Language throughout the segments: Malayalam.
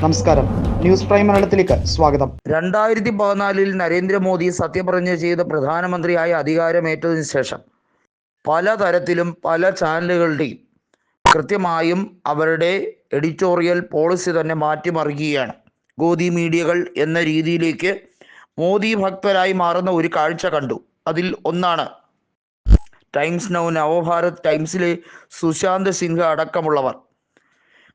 നമസ്കാരം. ന്യൂസ് പ്രൈം മലയാളത്തിലേക്ക് സ്വാഗതം. രണ്ടായിരത്തി പതിനാലിൽ നരേന്ദ്രമോദി സത്യപ്രതിജ്ഞ ചെയ്ത പ്രധാനമന്ത്രിയായി അധികാരമേറ്റതിനു ശേഷം പലതരത്തിലും പല ചാനലുകളുടെയും കൃത്യമായും അവരുടെ എഡിറ്റോറിയൽ പോളിസി തന്നെ മാറ്റിമറിക്കുകയാണ് ഗോദി മീഡിയകൾ എന്ന രീതിയിലേക്ക് മോദി ഭക്തരായി മാറുന്ന ഒരു കാഴ്ച കണ്ടു. അതിൽ ഒന്നാണ് ടൈംസ് നൗ നവഭാരത് ടൈംസിലെ സുശാന്ത് സിൻഹ അടക്കമുള്ളവർ.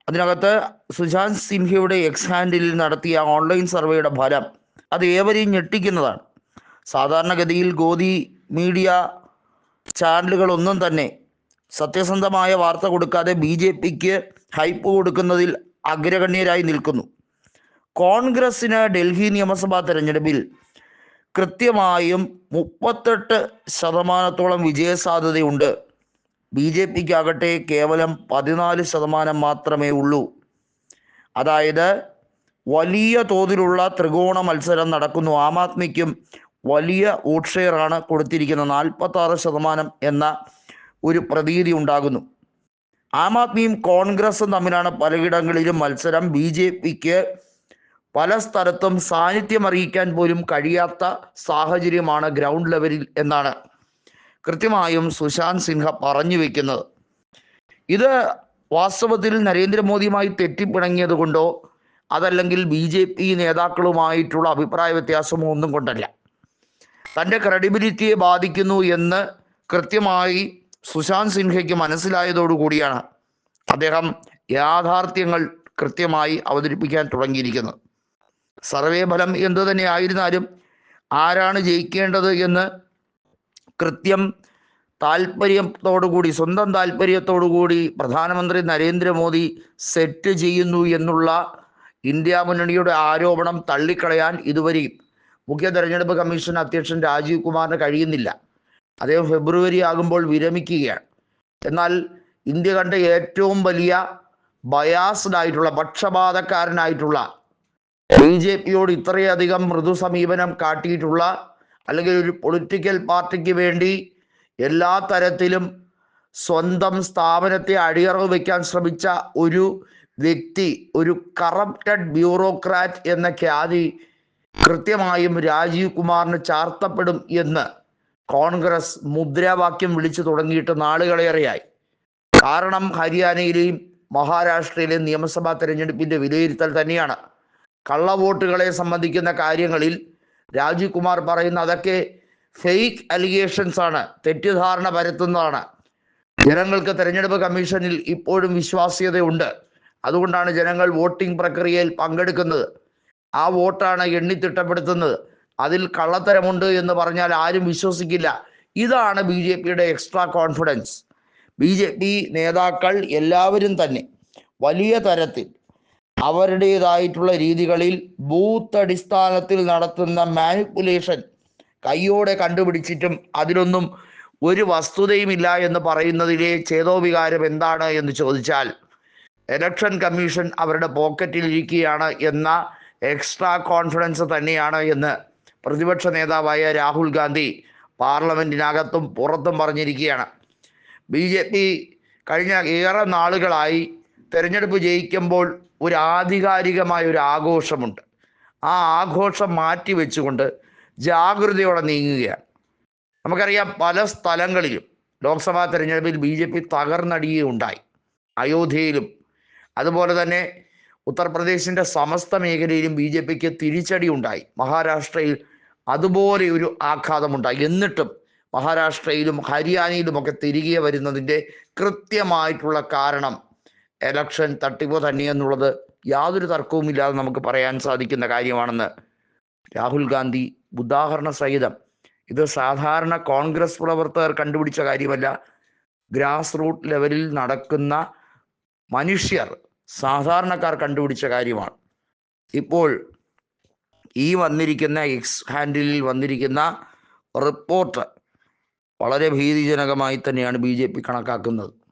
അതിനകത്ത് സുശാന്ത് സിൻഹയുടെ എക്സ് ഹാൻഡിൽ നടത്തിയ ഓൺലൈൻ സർവേയുടെ ഫലം അത് ഏവരെയും ഞെട്ടിക്കുന്നതാണ്. സാധാരണഗതിയിൽ ഗോദി മീഡിയ ചാനലുകളൊന്നും തന്നെ സത്യസന്ധമായ വാർത്ത കൊടുക്കാതെ ബി ജെ പിക്ക് ഹൈപ്പ് കൊടുക്കുന്നതിൽ അഗ്രഗണ്യരായി നിൽക്കുന്നു. കോൺഗ്രസിന് ഡൽഹി നിയമസഭാ തെരഞ്ഞെടുപ്പിൽ കൃത്യമായും മുപ്പത്തെട്ട് ശതമാനത്തോളം വിജയസാധ്യതയുണ്ട് ബി ജെ പിക്കാകട്ടെ കേവലം പതിനാല് ശതമാനം മാത്രമേ ഉള്ളൂ. അതായത് വലിയ തോതിലുള്ള ത്രികോണ മത്സരം നടക്കുന്നു. ആം ആദ്മിക്കും വലിയ വോട്ട് ഷെയറാണ് കൊടുത്തിരിക്കുന്നത്. നാൽപ്പത്തി ആറ് ശതമാനം എന്ന ഒരു പ്രതീതി ഉണ്ടാകുന്നു. ആം ആദ്മിയും കോൺഗ്രസും തമ്മിലാണ് പലയിടങ്ങളിലും മത്സരം. ബി ജെ പിക്ക് പല സ്ഥലത്തും സാന്നിധ്യം അറിയിക്കാൻ പോലും കഴിയാത്ത സാഹചര്യമാണ് ഗ്രൗണ്ട് ലെവലിൽ എന്നാണ് കൃത്യമായും സുശാന്ത് സിൻഹ പറഞ്ഞു വെക്കുന്നത്. ഇത് വാസ്തവത്തിൽ നരേന്ദ്രമോദിയുമായി തെറ്റിപ്പിണങ്ങിയത് കൊണ്ടോ അതല്ലെങ്കിൽ ബി ജെ പി നേതാക്കളുമായിട്ടുള്ള അഭിപ്രായ വ്യത്യാസമോ ഒന്നും കൊണ്ടല്ല. തന്റെ ക്രെഡിബിലിറ്റിയെ ബാധിക്കുന്നു എന്ന് കൃത്യമായി സുശാന്ത് സിൻഹയ്ക്ക് മനസ്സിലായതോടുകൂടിയാണ് അദ്ദേഹം യാഥാർത്ഥ്യങ്ങൾ കൃത്യമായി അവതരിപ്പിക്കാൻ തുടങ്ങിയിരിക്കുന്നത്. സർവേ ഫലം എന്തു തന്നെ ആയിരുന്നാലും ആരാണ് ജയിക്കേണ്ടത് എന്ന് കൃത്യം താല്പര്യത്തോടുകൂടി സ്വന്തം താല്പര്യത്തോടുകൂടി പ്രധാനമന്ത്രി നരേന്ദ്രമോദി സെറ്റ് ചെയ്യുന്നു എന്നുള്ള ഇന്ത്യ മുന്നണിയുടെ ആരോപണം തള്ളിക്കളയാൻ ഇതുവരെയും മുഖ്യ തെരഞ്ഞെടുപ്പ് കമ്മീഷൻ അധ്യക്ഷൻ രാജീവ് കുമാറിന് കഴിയുന്നില്ല. അദ്ദേഹം ഫെബ്രുവരി ആകുമ്പോൾ വിരമിക്കുകയാണ്. എന്നാൽ ഇന്ത്യ കണ്ട ഏറ്റവും വലിയ ബയാസ്ഡ് ആയിട്ടുള്ള പക്ഷപാതക്കാരനായിട്ടുള്ള ബി ജെ പിയോട് ഇത്രയധികം മൃദു സമീപനം കാട്ടിയിട്ടുള്ള അല്ലെങ്കിൽ ഒരു പൊളിറ്റിക്കൽ പാർട്ടിക്ക് വേണ്ടി എല്ലാ തരത്തിലും സ്വന്തം സ്ഥാപനത്തെ അടിയറവ് വയ്ക്കാൻ ശ്രമിച്ച ഒരു വ്യക്തി ഒരു കറപ്റ്റഡ് ബ്യൂറോക്രാറ്റ് എന്ന ഖ്യാതി കൃത്യമായും രാജീവ് കുമാറിന് ചാർത്തപ്പെടും എന്ന് കോൺഗ്രസ് മുദ്രാവാക്യം വിളിച്ചു തുടങ്ങിയിട്ട് നാളുകളേറെയായി കാരണം ഹരിയാനയിലെയും മഹാരാഷ്ട്രയിലെയും നിയമസഭാ തെരഞ്ഞെടുപ്പിന്റെ വിലയിരുത്തൽ തന്നെയാണ്. കള്ളവോട്ടുകളെ സംബന്ധിക്കുന്ന കാര്യങ്ങളിൽ രാജീവ് കുമാർ പറയുന്ന അതൊക്കെ ഫെയ്ക്ക് അലിഗേഷൻസ് ആണ് തെറ്റിദ്ധാരണ പരത്തുന്നതാണ്. ജനങ്ങൾക്ക് തെരഞ്ഞെടുപ്പ് കമ്മീഷനിൽ ഇപ്പോഴും വിശ്വാസ്യതയുണ്ട്. അതുകൊണ്ടാണ് ജനങ്ങൾ വോട്ടിംഗ് പ്രക്രിയയിൽ പങ്കെടുക്കുന്നത്. ആ വോട്ടാണ് എണ്ണി തിട്ടപ്പെടുത്തുന്നത്. അതിൽ കള്ളത്തരമുണ്ട് എന്ന് പറഞ്ഞാൽ ആരും വിശ്വസിക്കില്ല. ഇതാണ് ബി ജെ പിയുടെ extra confidence B J P നേതാക്കൾ എല്ലാവരും തന്നെ വലിയ തരത്തിൽ അവരുടേതായിട്ടുള്ള രീതികളിൽ ബൂത്ത് അടിസ്ഥാനത്തിൽ നടത്തുന്ന മാനിപ്പുലേഷൻ കയ്യോടെ കണ്ടുപിടിച്ചിട്ടും അതിലൊന്നും ഒരു വസ്തുതയുമില്ല എന്ന് പറയുന്നതിലെ ചേതോവികാരം എന്താണ് എന്ന് ചോദിച്ചാൽ എലക്ഷൻ കമ്മീഷൻ അവരുടെ പോക്കറ്റിൽ ഇരിക്കുകയാണ് എന്ന എക്സ്ട്രാ കോൺഫിഡൻസ് തന്നെയാണ് എന്ന് പ്രതിപക്ഷ നേതാവായ രാഹുൽ ഗാന്ധി പാർലമെന്റിനകത്തും പുറത്തും പറഞ്ഞിരിക്കുകയാണ്. ബി ജെ പി കഴിഞ്ഞ ഏറെ നാളുകളായി തെരഞ്ഞെടുപ്പ് ജയിക്കുമ്പോൾ ഒരു ആധികാരികമായ ഒരു ആഘോഷമുണ്ട്. ആ ആഘോഷം മാറ്റി വെച്ചുകൊണ്ട് ജാഗ്രതയോടെ നീങ്ങുകയാണ്. നമുക്കറിയാം പല സ്ഥലങ്ങളിലും ലോക്സഭാ തെരഞ്ഞെടുപ്പിൽ ബി ജെ പി തകർന്നടിയുണ്ടായി അയോധ്യയിലും. അതുപോലെ തന്നെ ഉത്തർപ്രദേശിന്റെ സമസ്ത മേഖലയിലും ബി ജെ പിക്ക് തിരിച്ചടി ഉണ്ടായി. മഹാരാഷ്ട്രയിൽ അതുപോലെ ഒരു ആഘാതമുണ്ടായി എന്നിട്ടും മഹാരാഷ്ട്രയിലും ഹരിയാനയിലുമൊക്കെ തിരികെ വരുന്നതിന്റെ കൃത്യമായിട്ടുള്ള കാരണം എലക്ഷൻ തട്ടിപ്പ് തന്നെയെന്നുള്ളത് യാതൊരു തർക്കവുമില്ലാതെ നമുക്ക് പറയാൻ സാധിക്കുന്ന കാര്യമാണെന്ന് രാഹുൽ ഗാന്ധി ഉദാഹരണ സഹിതം. ഇത് സാധാരണ കോൺഗ്രസ് പ്രവർത്തകർ കണ്ടുപിടിച്ച കാര്യമല്ല. ഗ്രാസ് റൂട്ട് ലെവലിൽ നടക്കുന്ന മനുഷ്യർ സാധാരണക്കാർ കണ്ടുപിടിച്ച കാര്യമാണ്. ഇപ്പോൾ ഈ വന്നിരിക്കുന്ന എക്സ് ഹാൻഡിലിൽ വന്നിരിക്കുന്ന റിപ്പോർട്ട് വളരെ ഭീതിജനകമായി തന്നെയാണ് ബി കണക്കാക്കുന്നത്.